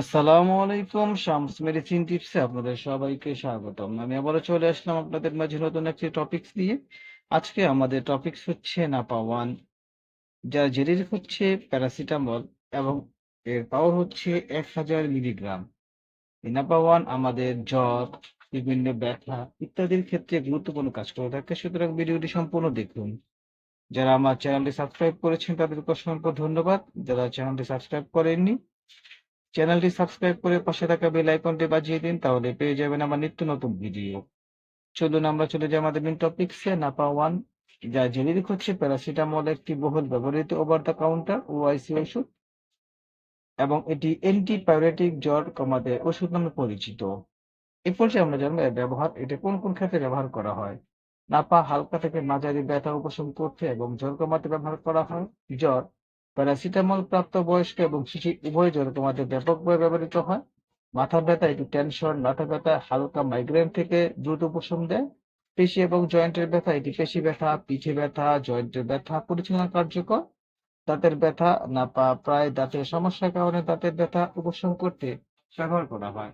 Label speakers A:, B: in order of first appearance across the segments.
A: আসসালামু আলাইকুম, শামস মেডিসিন টিপসে আপনাদের সবাইকে স্বাগতম। আমি আবারও চলে আসলাম আপনাদের মাঝে নতুন একটি টপিকস নিয়ে। আজকে আমাদের টপিকস হচ্ছে নাপা ওয়ান যার জেরির হচ্ছে প্যারাসিটামল এবং এর পাওয়ার হচ্ছে এক হাজার মিলিগ্রাম। নাপা ওয়ান আমাদের জ্বর, বিভিন্ন ব্যথা ইত্যাদির ক্ষেত্রে গুরুত্বপূর্ণ কাজ করে থাকে। সুতরাং ভিডিওটি সম্পূর্ণ দেখুন। যারা আমার চ্যানেলটি সাবস্ক্রাইব করেছেন, তাদেরকে অসংখ্য ধন্যবাদ। যারা চ্যানেলটি সাবস্ক্রাইব করেননি চ্যানেলটি সাবস্ক্রাইব করে পাশে থাকা বেল আইকনটি বাজিয়ে দিন, তাহলে পেয়ে যাবেন আমার নিত্য নতুন ভিডিও। চলুন, আমরা চলে যাই আমাদের মেন টপিকসে নাপা ওয়ান যা জেনেরিক হচ্ছে প্যারাসিটামল একটি বহুল ব্যবহৃত ওভার দ্য কাউন্টার ওআইসি ওষুধ, এবং এটি অ্যান্টিবায়োটিক জ্বর কমাতে ওষুধ নামে পরিচিত। এ পর্যায়ে আমরা জানব এর ব্যবহার, এটা কোন কোন ক্ষেত্রে ব্যবহার করা হয়। নাপা, হালকা থেকে মাঝারি ব্যথা উপশম করতে এবং জ্বর কমাতে ব্যবহার করা হয়। জ্বর প্যারাসিটামল প্রাপ্ত বয়স্ক এবং শিশু উভয় জ্বর কমাতে ব্যাপকভাবে ব্যবহৃত হয়। মাথা ব্যথা এটি টেনশন মাথা ব্যথা, হালকা মাইগ্রেন থেকে দ্রুত উপশম দেয়। পেশি এবং জয়েন্টের ব্যথা এটি পেশি ব্যথা, পিঠে ব্যথা জয়েন্টের ব্যথা পরিচালনা কার্যকর। দাঁতের ব্যথা, না পা, প্রায় দাঁতের সমস্যার কারণে দাঁতের ব্যথা উপশম করতে ব্যবহার করা হয়।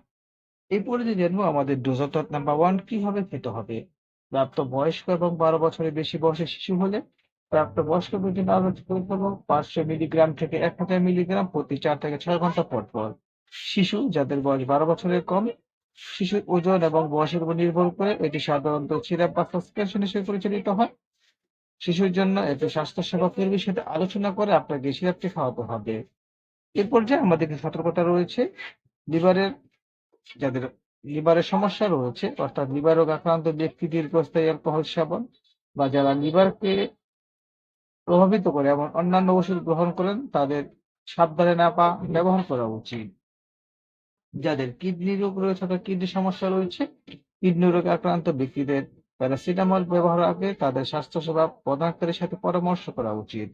A: এই পর্যায়ে জানব আমাদের ডোজ অর্থাৎ নাম্বার ওয়ান কীভাবে খেতে হবে? প্রাপ্ত বয়স্ক এবং বারো বছরের বেশি বয়সের শিশু হলে প্রাপ্ত বয়স্ক বিভিন্ন আলোচ করে দেবো পাঁচশো মিলিগ্রাম থেকে এক হাজার মিলিগ্রাম প্রতি চার থেকে ছয় ঘণ্টা পর পর। শিশু যাদের বয়স বারো বছরের কম, শিশুর ওজন এবং বয়সের উপর নির্ভর করে এটি সাধারণত সিরাপ বা সাসপেনশন হিসেবে পরিচালিত হয়। শিশুর জন্য এতে স্বাস্থ্যসেবা কর্মীর সাথে আলোচনা করে আপনাকে সিরাপটি খাওয়াতে হবে। এ পর্যায়ে আমাদের সতর্কতা রয়েছে, লিভারের যাদের লিভারের সমস্যা রয়েছে, অর্থাৎ লিভার রোগ আক্রান্ত ব্যক্তি দীর্ঘস্থায়ী অ্যালকোহল সেবন বা যারা লিভারকে প্রভাবিত করে এবং অন্যান্য ওষুধ গ্রহণ করেন তাদের সাবধানে না পা ব্যবহার করা উচিত। যাদের কিডনি রোগ রয়েছে অথবা কিডনি সমস্যা রয়েছে কিডনি রোগে আক্রান্ত ব্যক্তিদের প্যারাসিটামল ব্যবহার আগে তাদের স্বাস্থ্যসেবা প্রদানকারীর সাথে পরামর্শ করা উচিত।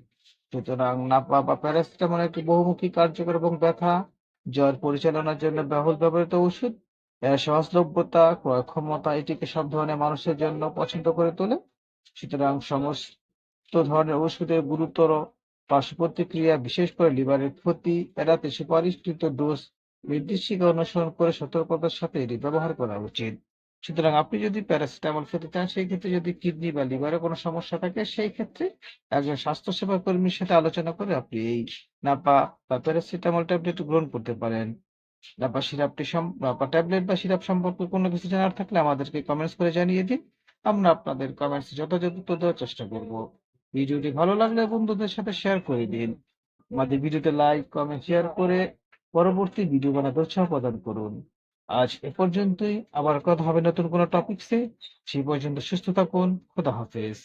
A: সুতরাং নাপা বা প্যারাসিটামল একটি বহুমুখী কার্যকর এবং ব্যথা জ্বর পরিচালনার জন্য বহুল ব্যবহৃত ওষুধ। এর সহজলভ্যতা ক্রয় ক্ষমতা এটিকে সব ধরনের মানুষের জন্য পছন্দ করে তোলে। সুতরাং সমস্ত ধরনের ওষুধের গুরুতর পার্শ্ব প্রতিক্রিয়া বিশেষ করে লিভারের ক্ষতি এড়াতে সুপারিশকৃত ডোজ নির্দেশিকা অনুসরণ করে সতর্কতার সাথে এটি ব্যবহার করা উচিত। সুতরাং আপনি যদি প্যারাসিটামল খেতে চান, সেই ক্ষেত্রে যদি কিডনি বা লিভারে কোনো সমস্যা থাকে, সেই ক্ষেত্রে একজন স্বাস্থ্যসেবা কর্মীর সাথে আলোচনা করে আপনি এই নাপা বা প্যারাসিটামল ট্যাবলেট গ্রহণ করতে পারেন। নাপা সিরাপটি নাপা ট্যাবলেট বা সিরাপ সম্পর্কে কোনো কিছু জানার থাকলে আমাদেরকে কমেন্টস করে জানিয়ে দিন। আমরা আপনাদের কমেন্টস যথাযথ দেওয়ার চেষ্টা করব। ভিডিওটি ভালো লাগলে বন্ধুদের সাথে শেয়ার করে দিন। আমাদের ভিডিওতে লাইক কমেন্ট শেয়ার করে পরবর্তী ভিডিও বানাতে উৎসাহ প্রদান করুন। আজ এ পর্যন্তই। আবার কথা হবে নতুন কোনো টপিকসে সেই পর্যন্ত সুস্থ থাকুন। খোদা হাফেজ।